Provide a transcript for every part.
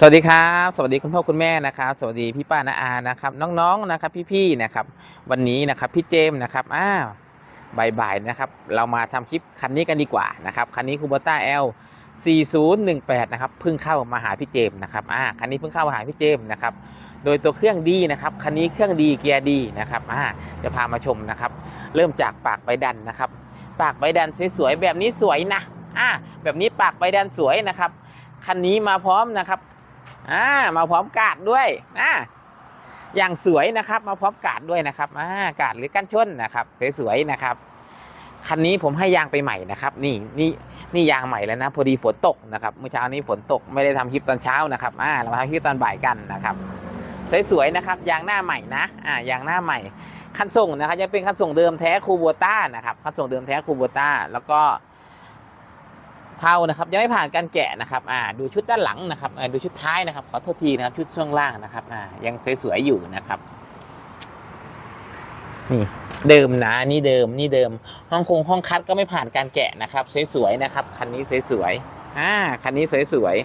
สวัสดีครับ สวัสดีคุณพ่อคุณแม่นะครับ สวัสดีพี่ป้านาอานะครับ น้องๆนะครับ พี่ๆนะครับ วันนี้นะครับพี่เจมส์นะครับอ้าวบ่ายๆนะครับ เรามาทำคลิปคันนี้กันดีกว่านะครับคันนี้คูบต้า L 4018 นะครับเพิ่งเข้ามาหาพี่เจมส์นะครับอ่าคันนี้เพิ่งเข้ามาหาพี่เจมส์นะครับ โดยตัวเครื่องดีนะครับคันนี้เครื่องดีเกียร์ดีนะครับอ่าจะพามาชมนะครับ เริ่มจากปากใบดันนะครับ ปากใบดันสวยๆแบบนี้สวยนะอ่าแบบนี้ปากใบดันสวยนะครับคันนี้มาพร้อมนะครับ อ่ามาพร้อมกาดด้วยอ่าอย่างสวยนะครับ มาพร้อมกาดด้วยนะครับอ่ากาดหรือกันชนนะครับ สวยๆนะครับคันนี้ผมให้ยางไปใหม่นะครับ นี่นี่นี่ยางใหม่แล้วนะพอดีฝนตกนะครับเมื่อเช้านี้ฝนตกไม่ได้ทำคลิปตอนเช้านะครับอ่าเรามาทำคลิปตอนบ่ายกันนะครับ สวยๆนะครับยางหน้าใหม่นะอ่ายางหน้าใหม่คันส่งนะครับยังเป็นคันส่งเดิมแท้คูโบต้านะครับคันส่งเดิมแท้คูโบต้าแล้วก็ เผานะครับยังไม่ผ่านการแกะนะครับอ่าดูชุดด้านหลังนะครับอ่าดูชุดท้ายนะครับขอโทษทีนะครับชุดช่วงล่างนะครับอ่ายังสวยๆอยู่นะครับนี่เดิมนะนี่เดิมนี่เดิมห้องคงห้องคัดก็ไม่ผ่านการแกะนะครับสวยๆนะครับคันนี้สวยๆอ่าคันนี้สวย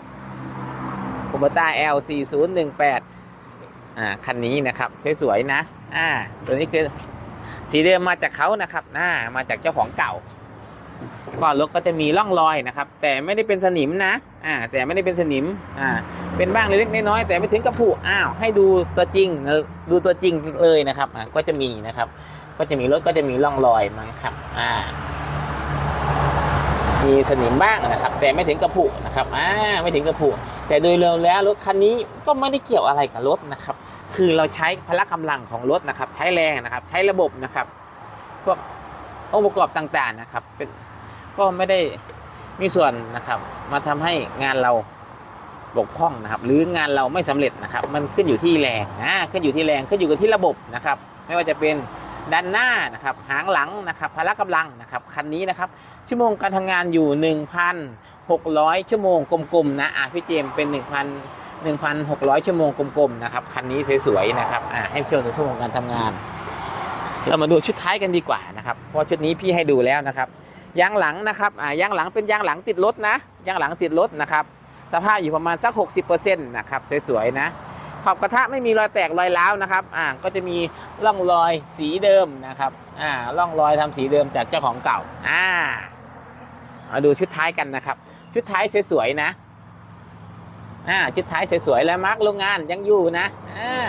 ๆคูเบต้า L 4 0 1 8อ่าคันนี้นะครับสวยๆนะอ่าตัวนี้คือสีเดิมมาจากเขานะครับอ่ามาจากเจ้าของเก่า ก็รถก็จะมีร่องรอยนะครับ แต่ไม่ได้เป็นสนิมนะอ่าแต่ไม่ได้เป็นสนิมอ่าเป็นบ้างเล็กๆน้อยๆแต่ไม่ถึงกับผุอ้าวให้ดูตัวจริงดูตัวจริงเลยนะครับอ่าก็จะมีนะครับ ก็จะมีรถก็จะมีร่องรอยมั้งครับอ่ามีสนิมบ้างนะครับ แต่ไม่ถึงกับผุนะครับอ่าไม่ถึงกับผุแต่โดยรวมแล้วรถคันนี้ก็ไม่ได้เกี่ยวอะไรกับรถนะครับ คือเราใช้พละกำลังของรถนะครับ ใช้แรงนะครับ ใช้ระบบนะครับพวกองค์ประกอบต่างๆนะครับเป็น ก็ไม่ได้มีส่วนนะครับ มาทำให้งานเราบกพร่องนะครับ หรืองานเราไม่สำเร็จนะครับ มันขึ้นอยู่ที่แรงนะขึ้นอยู่ที่แรงขึ้นอยู่กับที่ระบบนะครับ ไม่ว่าจะเป็นด้านหน้านะครับหางหลังนะครับพละกำลังนะครับคันนี้นะครับ ชั่วโมงการทำงานอยู่ 1,600 ชั่วโมงกลมๆนะอะพี่เจมเป็น 1,000 1,600 ชั่วโมงกลมๆนะครับคันนี้สวยๆนะครับอะให้เที่ยวชั่วโมงการทำงาน เรามาดูชุดท้ายกันดีกว่านะครับเพราะชุดนี้พี่ให้ดูแล้วนะครับ ยางหลังนะครับอ่ายางหลังเป็นยางหลังติดรถนะยางหลังติดรถนะครับสภาพอยู่ประมาณสัก 60%นะครับสวยๆนะขอบกระทะไม่มีรอยแตกรอยร้าวนะครับอ่าก็จะมีร่องรอยสีเดิมนะครับอ่าร่องรอยทำสีเดิมจากเจ้าของเก่าอ่ามาดูชุดท้ายกันนะครับ ชุดท้ายสวยๆนะอ่าชุดท้ายสวยๆแล้วมาร์กโรงงานยังอยู่นะอ่า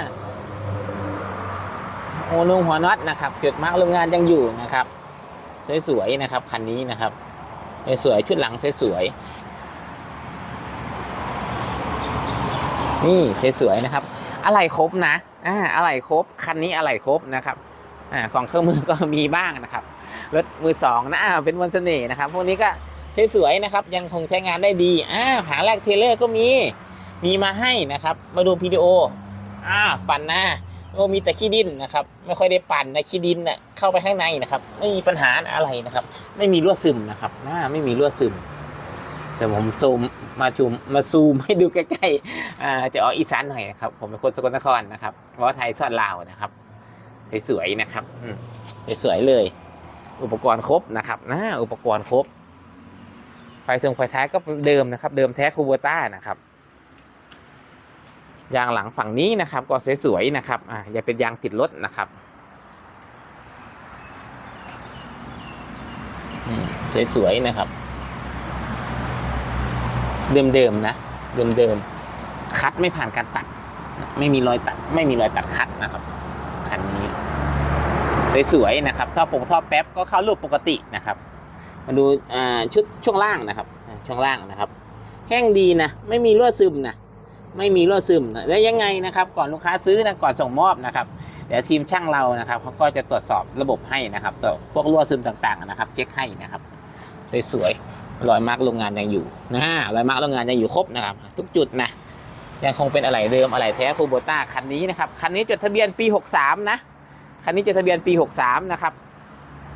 โอนุงหัวน็อตนะครับจุดมาร์กโรงงานยังอยู่นะครับ สวยๆนะครับคันนี้นะครับสวยๆชุดหลังสวยๆนี่สวยๆนะครับ อะไรครบนะอ่าอะไรครบคันนี้อะไรครบนะครับอ่ากล่องเครื่องมือก็มีบ้างนะครับรถมือสองนะอ่าเป็นวันเสน่ห์นะครับ พวกนี้ก็สวยๆนะครับ ยังคงใช้งานได้ดีอ่าหางแรกเทเลอร์ก็มีมีมาให้นะครับ มาดูวิดีโออ่าปั่นหน้า โอ้มีแต่ขี้ดินนะครับ ไม่ค่อยได้ปั่นนะขี้ดินน่ะเข้าไปข้างในนะครับ ไม่มีปัญหาอะไรนะครับ ไม่มีรั่วซึมนะครับหน้าไม่มีรั่วซึม แต่ผมซูมมาชูมมาซูมให้ดูใกล้ๆอ่าจะออกอีสานหน่อยนะครับ ผมเป็นคนสกลนครนะครับเพราะว่าไทยซอดลาวนะครับสวยๆนะครับอืมสวยๆเลย อุปกรณ์ครบนะครับนะอุปกรณ์ครบไฟทรงไฟท้ายก็เดิมนะครับ เดิมแท้คูโบต้านะครับ ยางหลังฝั่งนี้นะครับก็สวยๆนะครับอ่าอย่าเป็นยางติดรถนะครับสวยๆนะครับ เดิมๆนะเดิมๆคัดไม่ผ่านการตัด ไม่มีรอยตัด ไม่มีรอยตัดคัดนะครับคันนี้สวยๆนะครับท่อปงท่อแป๊บก็เข้ารูปปกตินะครับ มาดูชุดช่วงล่างนะครับช่วงล่างนะครับ แห้งดีนะไม่มีรั่วซึมนะ ไม่มีรั่วซึมแล้วยังไงนะครับ ก่อนลูกค้าซื้อนะก่อนส่งมอบนะครับเดี๋ยวทีมช่างเรานะครับเขาก็จะตรวจสอบระบบให้นะครับตัวพวกรั่วซึมต่างๆนะครับ เช็คให้นะครับสวยๆรอยมาร์กโรงงานยังอยู่นะรอยมาร์กโรงงานยังอยู่ครบนะครับ ทุกจุดนะยังคงเป็นอะไรเดิมอะไรแท้คูโบต้าคันนี้นะครับคันนี้จดทะเบียนปี 63 นะคันนี้จดทะเบียนปี 63 นะครับ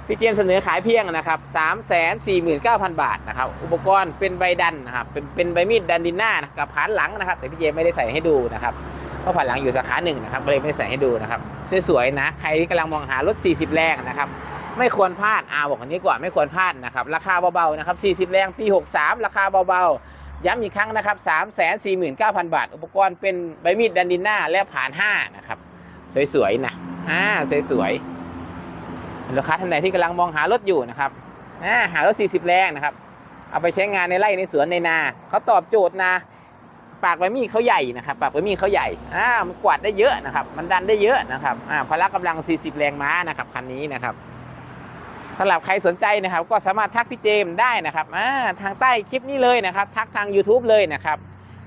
พี่เจมเสนอขายเพียงนะครับ3 4 9 0 0 0บาทนะครับอุปกรณ์เป็นใบดันนะครับเป็นเป็นใบมีดดันดินหน้านะกับผานหลังนะครับ แต่พี่เจมไม่ได้ใส่ให้ดูนะครับเพราะผานหลังอยู่สาขาหนึ่งนะครับก็เลยไม่ได้ใส่ให้ดูนะครับสวยๆนะใครที่กำลังมองหารถ 40 แรงนะครับไม่ควรพลาดอาบอกอันนี้ก่อนไม่ควรพลาดนะครับราคาเบาๆนะครับ 40 แรงปี 63 ราคาเบาๆย้ำอีกครั้งนะครับ3 4 9 0 0 0 บาท อุปกรณ์เป็นใบมีดดันดินหน้าและผ่าน5นะครับสวยๆนะอ่าสวยๆ ลูกค้าท่านใดที่กำลังมองหารถอยู่นะครับาหารถ 40 แรงนะครับ เอาไปใช้งานในไร่ในสวนในนาเขาตอบโจทย์นะปากใบมีดเขาใหญ่นะครับปากใบมีดเขาใหญ่อ่ามันกวาดได้เยอะนะครับ มันดันได้เยอะนะครับอ่าพละกำลัง 40 แรงม้านะครับคันนี้นะครับสำหรับใครสนใจนะครับ ก็สามารถทักพี่เจมได้นะครับอ่าทางใต้คลิปนี้เลยนะครับ ทักทาง YouTube เลยนะครับ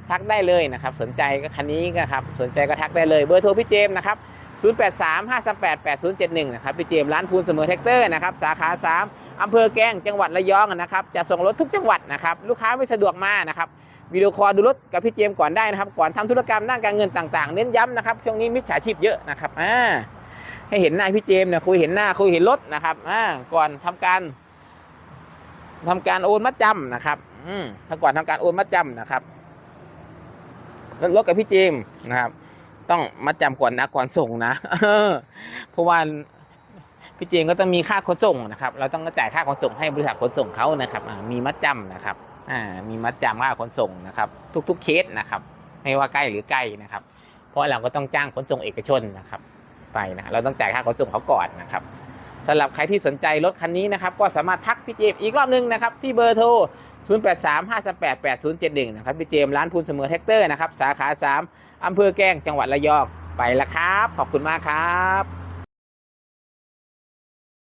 ทักได้เลยนะครับ สนใจก็คันนี้นะครับ สนใจก็ทักได้เลยเบอร์โทรพี่เจมนะครับ 083 538 8071 นะครับพี่เจมร้านพูนเสมอแท็กเตอร์นะครับสาขา 3 อำเภอแกลงจังหวัดระยองนะครับจะส่งรถทุกจังหวัดนะครับลูกค้าไม่สะดวกมานะครับวิดีโอคอลดูรถกับพี่เจมก่อนได้นะครับก่อนทำธุรกรรมด้านการเงินต่างๆ เน้นย้ำนะครับช่วงนี้มิจฉาชีพเยอะนะครับอ่าให้เห็นหน้าพี่เจมเนี่ยคุยเห็นหน้าคุยเห็นรถนะครับอ่าก่อนทำการทำการโอนมัดจำนะครับอืมถ้าก่อนทำการโอนมัดจำนะครับรถกับพี่เจมนะครับ ต้องมัดจำก่อนนะก่อนส่งนะเพราะว่าพี่เจงก็ต้องมีค่าขนส่งนะครับ เราต้องจ่ายค่าขนส่งให้บริษัทขนส่งเขานะครับมีมัดจำนะครับมีมัดจำค่าขนส่งนะครับ ทุกๆเคสนะครับไม่ว่าใกล้หรือไกลนะครับ เพราะเราก็ต้องจ้างขนส่งเอกชนนะครับ ไปนะเราต้องจ่ายค่าขนส่งเขาก่อนนะครับ สำหรับใครที่สนใจรถคันนี้นะครับ ก็สามารถทักพี่เจมอีกรอบหนึงนะครับ ที่เบอร์โทร 0835388071 นะครับ พี่เจมร้านพูนเสมอแท็กเตอร์นะครับ สาขา 3 อำเภอแก้งจังหวัดระยองไปละครับ ขอบคุณมากครับ